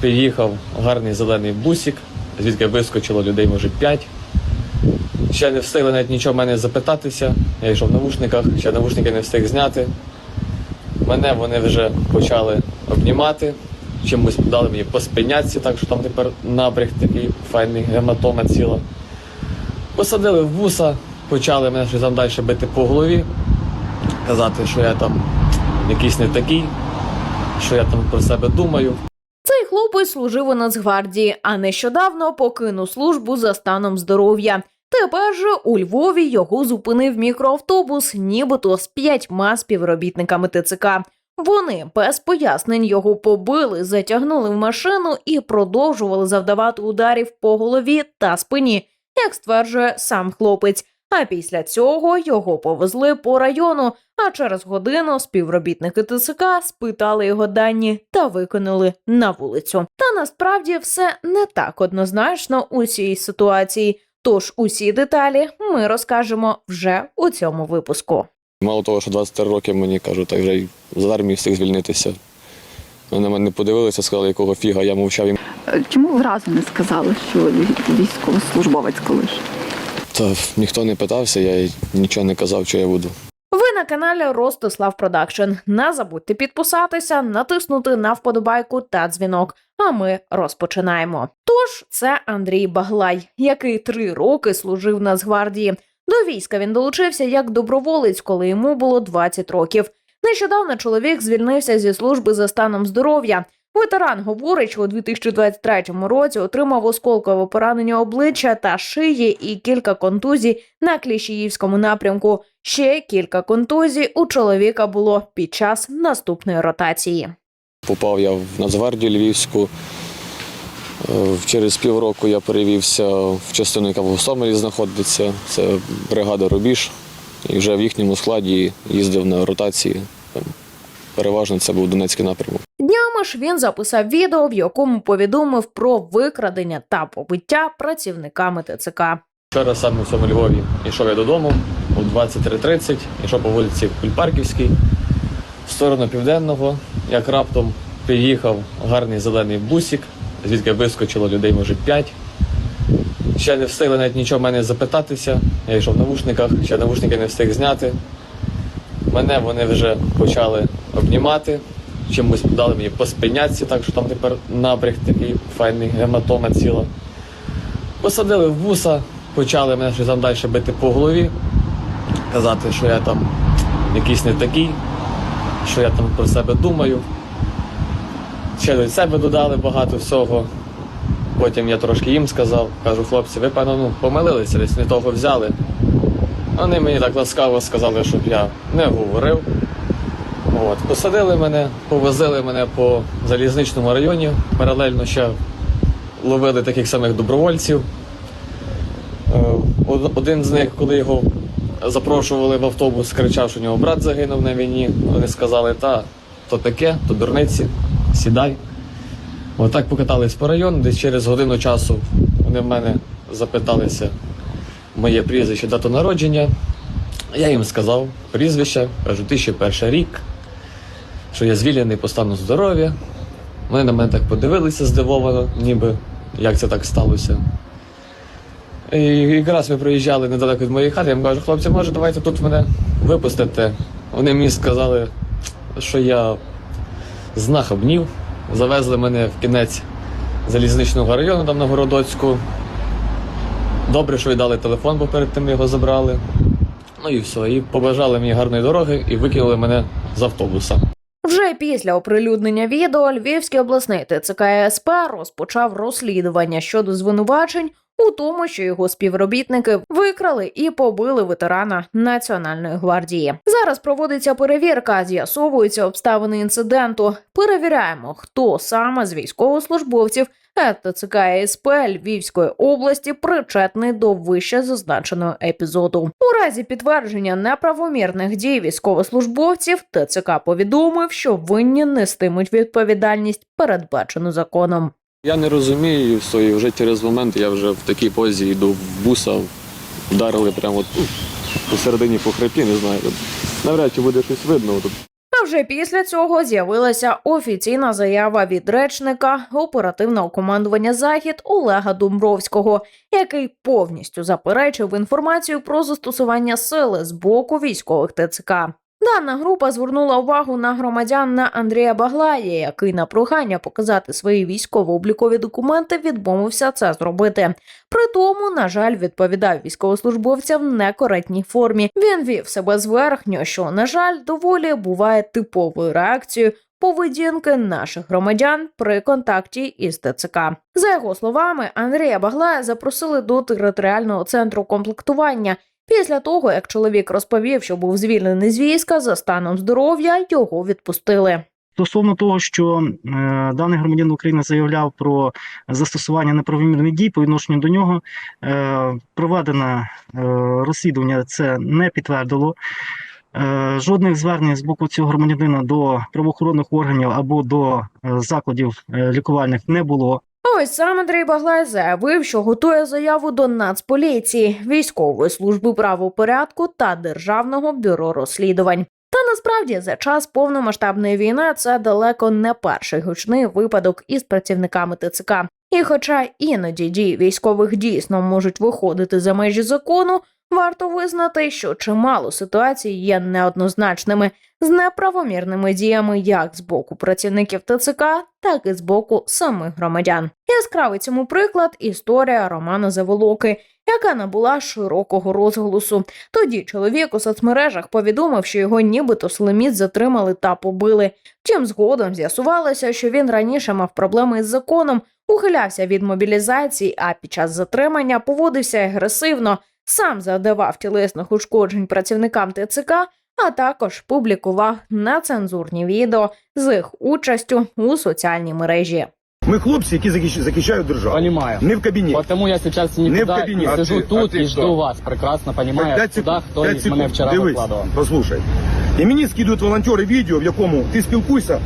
під'їхав гарний зелений бусик, звідки вискочило людей, може, п'ять. Ще не встигли навіть нічого в мене запитатися. Я йшов в навушниках, ще навушники не встиг зняти. Мене вони вже почали обнімати, чимось дали мені по спинятці, так що там тепер набряг такий файний гематома ціла. Посадили в буса, почали мене щось там далі бити по голові, казати, що я там якийсь не такий, що я там про себе думаю. Цей хлопець служив у Нацгвардії, а нещодавно покинув службу за станом здоров'я. Тепер же у Львові його зупинив мікроавтобус, нібито з п'ятьма співробітниками ТЦК. Вони без пояснень його побили, затягнули в машину і продовжували завдавати ударів по голові та спині, як стверджує сам хлопець. А після цього його повезли по району. А через годину співробітники ТСК спитали його дані та викинули на вулицю. Та насправді все не так однозначно у цій ситуації. Тож усі деталі ми розкажемо вже у цьому випуску. Мало того, що 23 роки мені кажуть, так вже й з армії встиг звільнитися. Вони на мене подивилися, сказали, якого фіга, я мовчав їм. Чому ви разу не сказали, що військовослужбовець колишній? Та ніхто не питався, я нічого не казав, що я буду. Ви на каналі Ростислав Продакшн. Не забудьте підписатися, натиснути на вподобайку та дзвінок. А ми розпочинаємо. Тож це Андрій Баглай, який три роки служив в Нацгвардії. До війська він долучився як доброволець, коли йому було 20 років. Нещодавно чоловік звільнився зі служби за станом здоров'я. Ветеран говорить, що у 2023 році отримав осколкове поранення обличчя та шиї і кілька контузій на Кліщіївському напрямку. Ще кілька контузій у чоловіка було під час наступної ротації. Попав я в Нацгвардію Львівську. Е, Через півроку я перевівся в частину, яка в Гостомелі знаходиться. Це бригада Рубіж. І вже в їхньому складі їздив на ротації. Переважно це був Донецький напрямок. Днями ж він записав відео, в якому повідомив про викрадення та побиття працівниками ТЦК. Вчора саме в цьому Львові йшов я додому о 23.30, йшов по вулиці Кульпарківській в сторону південного, як раптом приїхав гарний зелений бусик, звідки вискочило людей, може, п'ять. Ще не встигли навіть нічого в мене запитатися. Я йшов в навушниках, ще навушники не встиг зняти. Мене вони вже почали обнімати, чимось дали мені по спинятці, так що там тепер набряг такий файний гематома ціла. Посадили в буса, почали мене щось там далі бити по голові, казати, що я там якийсь не такий, що я там про себе думаю. Ще до себе додали багато всього. Потім я трошки їм сказав, кажу, хлопці, ви певно ну, помилилися, десь не того взяли. Вони мені так ласкаво сказали, щоб я не говорив. От, посадили мене, повозили мене по залізничному районі, паралельно ще ловили таких самих добровольців. Е, Один з них, коли його запрошували в автобус, кричав, що у нього брат загинув на війні. Вони сказали, та, то таке, то дурниці, сідай. Отак покатались по району, десь через годину часу вони в мене запиталися моє прізвище, дату народження. Я їм сказав прізвище, кажу, 2001 рік, що я звільнений по стану здоров'я. Вони на мене так подивилися здивовано, ніби як це так сталося. І якраз ми проїжджали недалеко від моєї хати, я їм кажу, хлопці, може, давайте тут мене випустите. Вони мені сказали, що я знахабнів. Завезли мене в кінець залізничного району там на Городоцьку. Добре, що й дали телефон, бо перед тим його забрали. Ну і все. І побажали мені гарної дороги і викинули мене з автобуса. Після оприлюднення відео Львівський обласний ТЦК СП розпочав розслідування щодо звинувачень у тому, що його співробітники викрали і побили ветерана Національної гвардії. Зараз проводиться перевірка, з'ясовуються обставини інциденту. Перевіряємо, хто саме з військовослужбовців ТЦК СП Львівської області причетний до вище зазначеного епізоду. У разі підтвердження неправомірних дій військовослужбовців ТЦК повідомив, що винні нестимуть відповідальність, передбачену законом. Я не розумію, і вже через момент я вже в такій позі йду в буса, вдарили прямо от, посередині по хребті, не знаю. Навряд чи буде щось видно. Тут А вже після цього з'явилася офіційна заява від речника оперативного командування Захід Олега Домбровського, який повністю заперечив інформацію про застосування сили з боку військових ТЦК. Дана група звернула увагу на громадянина Андрія Баглая, який на прохання показати свої військово-облікові документи відмовився це зробити. При тому, на жаль, відповідав військовослужбовцям в некоректній формі. Він вів себе зверхньо, що, на жаль, доволі буває типовою реакцією поведінки наших громадян при контакті із ТЦК. За його словами, Андрія Баглая запросили до територіального центру комплектування. Після того, як чоловік розповів, що був звільнений з війська за станом здоров'я, його відпустили. Стосовно того, що е, даний громадянин України заявляв про застосування неправомірних дій по відношенню до нього, е, проведене е, розслідування це не підтвердило. Е, жодних звернень з боку цього громадянина до правоохоронних органів або до е, закладів е, лікувальних не було. Ось сам Андрій Баглай заявив, що готує заяву до Нацполіції, військової служби правопорядку та Державного бюро розслідувань. Та насправді за час повномасштабної війни це далеко не перший гучний випадок із працівниками ТЦК. І хоча іноді дії військових дійсно можуть виходити за межі закону, варто визнати, що чимало ситуацій є неоднозначними з неправомірними діями як з боку працівників ТЦК, так і з боку самих громадян. Яскравий цьому приклад історія Романа Заволоки, яка набула широкого розголосу. Тоді чоловік у соцмережах повідомив, що його нібито слиміт затримали та побили. Втім, згодом з'ясувалося, що він раніше мав проблеми із законом, ухилявся від мобілізації, а під час затримання поводився агресивно, сам завдавав тілесних ушкоджень працівникам ТЦК, а також публікував нецензурні відео з їх участю у соціальній мережі. Ми хлопці, які захищ- захищають державу. Понимаю. Не в кабінеті. Потому я сейчас Не в никуда кабинете. не А сижу ты- тут а ты и жду вас. Прекрасно понимаю, П'ять куда секунд, кто п'ять из секунд. мене вчера Дивись, викладував. послухай. І мені скидують волонтери відео, в якому ти спілкуєшся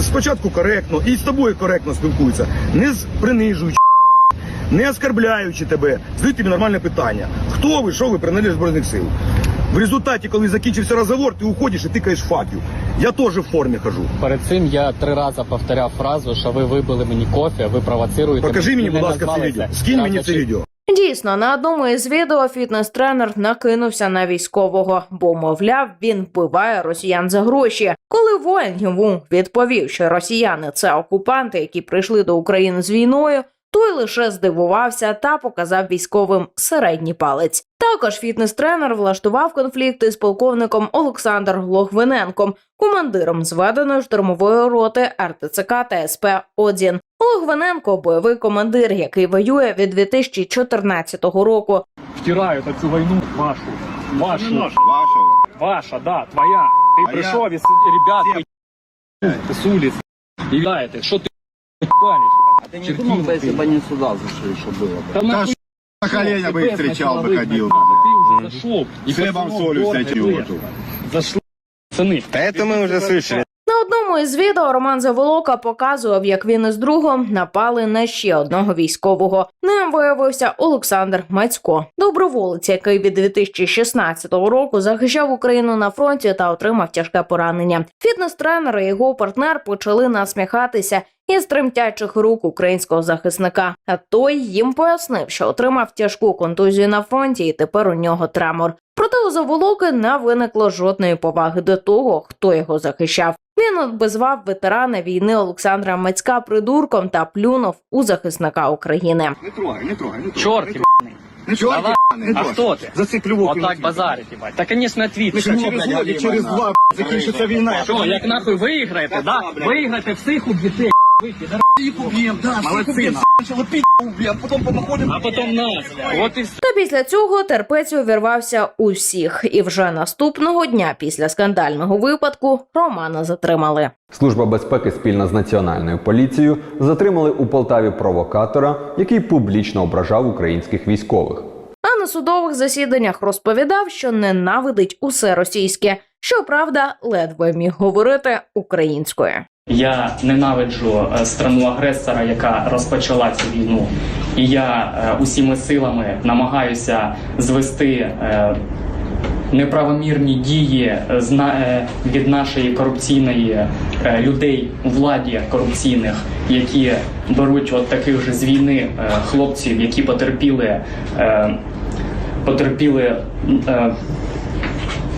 спочатку коректно, і з тобою коректно спілкуються, не з принижуючи, не оскарбляючи тебе, задають тобі нормальне питання. Хто ви, що ви, приналежить Збройних сил? В результаті, коли закінчився розговор, ти уходиш і тикаєш факів. Я теж в формі хожу. Перед цим я три рази повторяв фразу, що ви вибили мені кофе, ви провоцируєте. Покажи мені, будь ласка, це відео. Скинь мені це відео. Дійсно, на одному із відео фітнес-тренер накинувся на військового, бо, мовляв, він вбиває росіян за гроші. Коли воїн йому відповів, що росіяни це окупанти, які прийшли до України з війною, той лише здивувався та показав військовим середній палець. Також фітнес-тренер влаштував конфлікти з полковником Олександр Логвиненком, командиром зведеної штурмової роти РТЦК та СП Одін. Логвиненко бойовий командир, який воює від 2014 року. втирают эту войну вашу. Вашу. Вашого. Ваша, да, твоя. Ты А пришел из ребят вы, с улиц. И знаете, что ты палишь? Ты не думал, бы, если бы они сюда зашли, что было бы? Да нахуй На колено бы их тебе встречал, сначала бы выгнать ходил. надо. Ты уже зашел. И С хлебом, пацанов солью дёргай, встретил вы его тут. Зашли, пацаны. Это мы уже слышали. Одному із відео Роман Заволока показував, як він із другом напали на ще одного військового. Ним виявився Олександр Мацько, доброволець, який від 2016 року захищав Україну на фронті та отримав тяжке поранення. Фітнес-тренер і його партнер почали насміхатися із тремтячих рук українського захисника. А той їм пояснив, що отримав тяжку контузію на фронті, і тепер у нього тремор. Проте у Заволоки не виникло жодної поваги до того, хто його захищав. Він обізвав ветерана війни Олександра Мацька придурком та плюнув у захисника України. Не трогай, не трогай, не трогай. Черт, не ебаный. трогай. Не трогай, Давай. не А трогай. кто ты? Зациклю в Вот окна. так базарить, ебать. Да, конечно, ответь. Миша, Чему, через блядь, год і Галина? через два б**, закінчиться війна. Что, як нахуй виграєте, да? блядь. Виграєте всіх уб'єте, ви, підар- Их убьем, да, всех Молодцы, убьем, на. сначала пи*** убьем, потом понаходим. а потом нас. Вот и все. Та після цього терпець увірвався у всіх, і вже наступного дня після скандального випадку Романа затримали. Служба безпеки спільно з національною поліцією затримали у Полтаві провокатора, який публічно ображав українських військових. А на судових засіданнях розповідав, що ненавидить усе російське. Щоправда, ледве міг говорити українською. Я ненавиджу е, страну агресора, яка розпочала цю війну, і я е, усіми силами намагаюся звести е, неправомірні дії від нашої корупційної людей у владі корупційних, які беруть от таких же з війни хлопців, які потерпіли, потерпіли,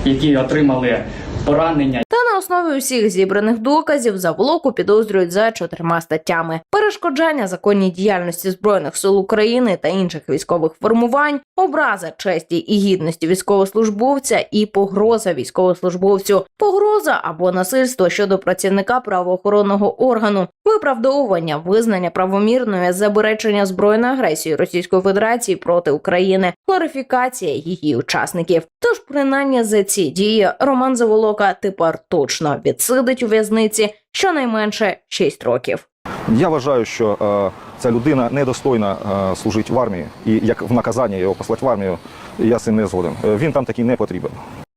які отримали поранення. Та на основі усіх зібраних доказів заволоку підозрюють за чотирма статтями: перешкоджання законній діяльності збройних сил України та інших військових формувань, образа честі і гідності військовослужбовця і погроза військовослужбовцю, погроза або насильство щодо працівника правоохоронного органу, виправдовування визнання правомірної заперечення збройної агресії Російської Федерації проти України, глорифікація її учасників. Тож, принаймні за ці дії Роман Заволока тепер точно відсидить у в'язниці щонайменше 6 років. Я вважаю, що е, ця людина недостойна е, служити в армії, і як в наказання його послати в армію, я з цим не згоден. Е, Він там такий не потрібен.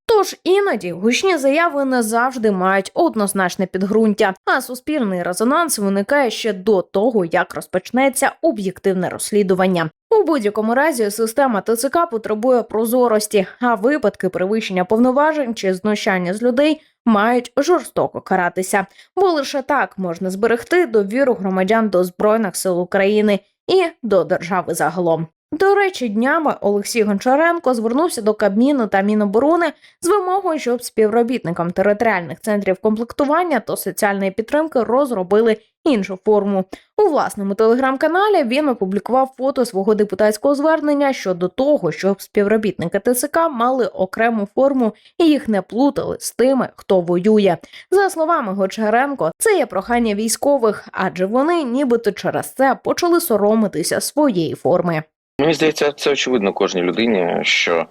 Тож іноді гучні заяви не завжди мають однозначне підґрунтя, а суспільний резонанс виникає ще до того, як розпочнеться об'єктивне розслідування. У будь-якому разі система ТЦК потребує прозорості, а випадки перевищення повноважень чи знущання з людей мають жорстоко каратися, бо лише так можна зберегти довіру громадян до збройних сил України і до держави загалом. До речі, днями Олексій Гончаренко звернувся до Кабміну та Міноборони з вимогою, щоб співробітникам територіальних центрів комплектування та соціальної підтримки розробили іншу форму. У власному телеграм-каналі він опублікував фото свого депутатського звернення щодо того, щоб співробітники ТЦК мали окрему форму і їх не плутали з тими, хто воює. За словами Гончаренко, це є прохання військових, адже вони нібито через це почали соромитися своєї форми. Мені здається, це очевидно кожній людині, що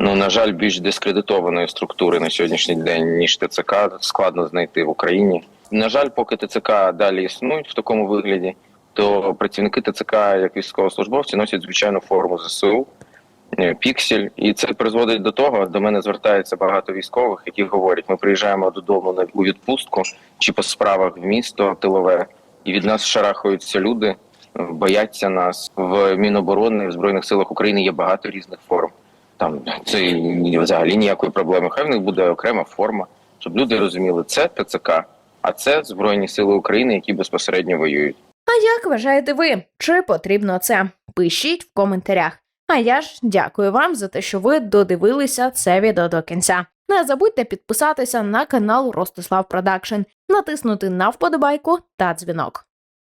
ну на жаль, більш дискредитованої структури на сьогоднішній день ніж ТЦК складно знайти в Україні. На жаль, поки ТЦК далі існують в такому вигляді, то працівники ТЦК як військовослужбовці носять звичайну форму ЗСУ. е, Піксель, і це призводить до того. До мене звертається багато військових, які говорять: ми приїжджаємо додому на у відпустку чи по справах в місто тилове, і від нас шарахаються люди, бояться нас в Міноборони в збройних силах України. Є багато різних форм. Там це взагалі ніякої проблеми. Хай в них буде окрема форма, щоб люди розуміли, це ТЦК, а це Збройні Сили України, які безпосередньо воюють. А як вважаєте ви, чи потрібно це? Пишіть в коментарях. А я ж дякую вам за те, що ви додивилися це відео до кінця. Не забудьте підписатися на канал Ростислав Продакшн, натиснути на вподобайку та дзвінок.